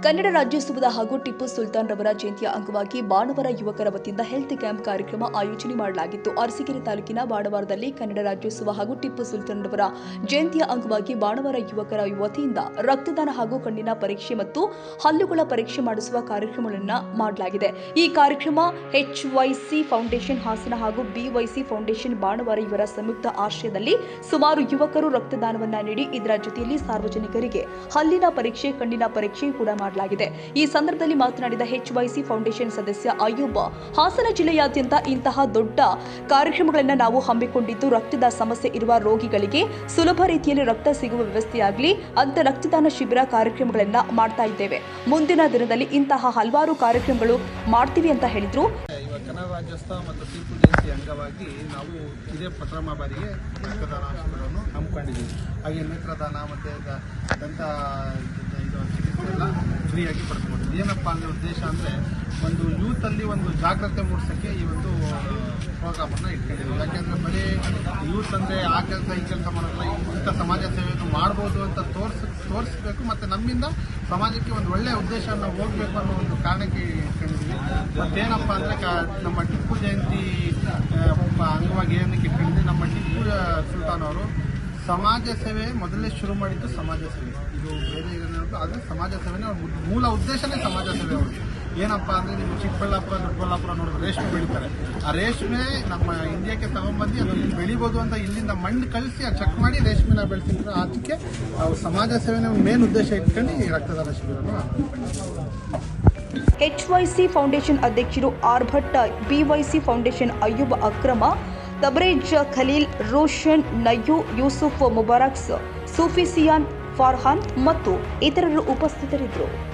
ರಾಜ್ಯೋತ್ಸವದ ಹಾಗೂ ಟಿಪ್ಪು ಸುಲ್ತಾನ್ ರವರ ಜಯಂತಿಯ ಅಂಗವಾಗಿ ಬಾಣವರ ಯುವಕರ ವತಿಯಿಂದ ಹೆಲ್ತ್ ಕ್ಯಾಂಪ್ ಕಾರ್ಯಕ್ರಮ ಆಯೋಜನೆ ಮಾಡಲಾಗಿತ್ತು. ಅರಸೀಕೆರೆ ತಾಲೂಕಿನ ಬಾಣವಾರದಲ್ಲಿ ಕನ್ನಡ ರಾಜ್ಯೋತ್ಸವ ಹಾಗೂ ಟಿಪ್ಪು ಸುಲ್ತಾನ್ ರವರ ಜಯಂತಿಯ ಅಂಗವಾಗಿ ಬಾಣವರ ಯುವಕರ ವತಿಯಿಂದ ರಕ್ತದಾನ ಹಾಗೂ ಕಣ್ಣಿನ ಪರೀಕ್ಷೆ ಮತ್ತು ಹಲ್ಲುಗಳ ಪರೀಕ್ಷೆ ಮಾಡಿಸುವ ಕಾರ್ಯಕ್ರಮಗಳನ್ನು ಮಾಡಲಾಗಿದೆ. ಈ ಕಾರ್ಯಕ್ರಮ ಎಚ್ವೈಸಿ ಫೌಂಡೇಶನ್ ಹಾಸನ ಹಾಗೂ ಬಿವೈಸಿ ಫೌಂಡೇಶನ್ ಬಾಣವಾರ ಇವರ ಸಂಯುಕ್ತ ಆಶ್ರಯದಲ್ಲಿ ಸುಮಾರು ಯುವಕರು ರಕ್ತದಾನವನ್ನು ನೀಡಿ ಇದರ ಜೊತೆಯಲ್ಲಿ ಸಾರ್ವಜನಿಕರಿಗೆ ಹಲ್ಲಿನ ಪರೀಕ್ಷೆ, ಕಣ್ಣಿನ ಪರೀಕ್ಷೆ ಕೂಡ ಮಾಡಲಾಗಿದೆ. ಈ ಸಂದರ್ಭದಲ್ಲಿ ಮಾತನಾಡಿದ ಎಚ್ವೈಸಿ ಫೌಂಡೇಶನ್ ಸದಸ್ಯ ಅಯ್ಯೂಬ್ ಹಾಸನ ಜಿಲ್ಲೆಯಾದ್ಯಂತ ಇಂತಹ ದೊಡ್ಡ ಕಾರ್ಯಕ್ರಮಗಳನ್ನು ನಾವು ಹಮ್ಮಿಕೊಂಡಿದ್ದು ರಕ್ತದ ಸಮಸ್ಯೆ ಇರುವ ರೋಗಿಗಳಿಗೆ ಸುಲಭ ರೀತಿಯಲ್ಲಿ ರಕ್ತ ಸಿಗುವ ವ್ಯವಸ್ಥೆಯಾಗಲಿ, ಅಂತ ರಕ್ತದಾನ ಶಿಬಿರ ಕಾರ್ಯಕ್ರಮಗಳನ್ನು ಮಾಡ್ತಾ ಇದ್ದೇವೆ. ಮುಂದಿನ ದಿನದಲ್ಲಿ ಇಂತಹ ಹಲವಾರು ಕಾರ್ಯಕ್ರಮಗಳು ಮಾಡ್ತೀವಿ ಅಂತ ಹೇಳಿದ್ರು. ರಾಜ್ಯೋತ್ಸವ ಮತ್ತು ಟಿಪ್ಪು ಜಯಂತಿ ಅಂಗವಾಗಿ ನಾವು ಇದೇ ಪ್ರಥಮ ಬಾರಿಗೆ ರಕ್ತದಾನ ಶಿಬಿರವನ್ನು ಹಮ್ಮಿಕೊಂಡಿದ್ದೀವಿ. ಹಾಗೆ ನೇತ್ರದಾನ ಮತ್ತು ದಂತ ಫ್ರೀಯಾಗಿ ಪಡೆದುಕೊಂಡಿದ್ದೀವಿ ಏನಪ್ಪ ಅಂದರೆ ಉದ್ದೇಶ ಅಂದರೆ ಒಂದು ಯೂತಲ್ಲಿ ಒಂದು ಜಾಗ್ರತೆ ಮೂಡಿಸೋಕ್ಕೆ ಈ ಒಂದು ಪ್ರೋಗ್ರಾಮನ್ನು ಇಟ್ಕೊಂಡಿದ್ದೀವಿ. ಯಾಕೆಂದರೆ ಬರೀ ಯೂತ್ ಅಂದರೆ ಆ ಕೆಲಸ, ಈ ಕೆಲಸ ಮಾಡೋಲ್ಲ ಇಂಥ ಸಮಾಜ ಸೇವೆಯನ್ನು ಮಾಡ್ಬೋದು ಅಂತ ತೋರಿಸ್, ತೋರಿಸ್ಬೇಕು ಮತ್ತು ನಮ್ಮಿಂದ ಸಮಾಜಕ್ಕೆ ಒಂದು ಒಳ್ಳೆಯ ಉದ್ದೇಶವನ್ನು ಹೋಗಬೇಕು ಅನ್ನೋ ಒಂದು ಕಾರಣಕ್ಕೆ ಇಟ್ಕೊಂಡಿದ್ದೀವಿ. ಮತ್ತೇನಪ್ಪ ಅಂದರೆ ಕ, ನಮ್ಮ ಟಿಪ್ಪು ಜಯಂತಿ ಅಂಗವಾಗಿ ಏನಕ್ಕೆ ಇಟ್ಕೊಂಡಿದ್ದೀವಿ, ನಮ್ಮ ಟಿಪ್ಪು ಸುಲ್ತಾನ್ ಅವರು ಸಮಾಜ ಸೇವೆ ಮೊದಲೇ ಶುರು ಮಾಡಿದ್ದು ಸಮಾಜ ಸೇವೆ. ಇದು ಬೇರೆ ಏನಂತ ಆದರೆ ಸಮಾಜ ಸೇವೆನೇ ಅವ್ರ ಮೂಲ ಉದ್ದೇಶನೇ ಸಮಾಜ ಸೇವೆ ಅವರು ಏನಪ್ಪ ಅಂದರೆ ನೀವು ಚಿಕ್ಕಬಳ್ಳಾಪುರ, ದೊಡ್ಡಬಳ್ಳಾಪುರ ನೋಡಿದ್ರೆ ರೇಷ್ಮೆ ಬೆಳೀತಾರೆ. ಆ ರೇಷ್ಮೆ ನಮ್ಮ ಇಂಡಿಯಾಕ್ಕೆ ತಗೊಂಬಂದು ಅದು ಇಲ್ಲಿ ಬೆಳಿಬೋದು ಅಂತ ಇಲ್ಲಿಂದ ಮಣ್ಣು ಕಳಿಸಿ ಆ ಚೆಕ್ ಮಾಡಿ ರೇಷ್ಮೆನ ಬೆಳೆಸಿದ್ರು. ಅದಕ್ಕೆ ನಾವು ಸಮಾಜ ಸೇವೆನೇ ಮೇನ್ ಉದ್ದೇಶ ಇಟ್ಕೊಂಡು ಈ ರಕ್ತದಾನ ಎಚ್ ವೈ ಸಿ ಫೌಂಡೇಶನ್ ಅಧ್ಯಕ್ಷರು R Y C foundation Ayub Akram Tabrez Khalil Roshan ನಯ್ಯು Yusuf ಮುಬಾರಕ್ಸ್ ಸೂಫಿಸಿಯಾನ್ ಫಾರ್ಹಾನ್ ಮತ್ತು ಇತರರು ಉಪಸ್ಥಿತರಿದ್ದರು.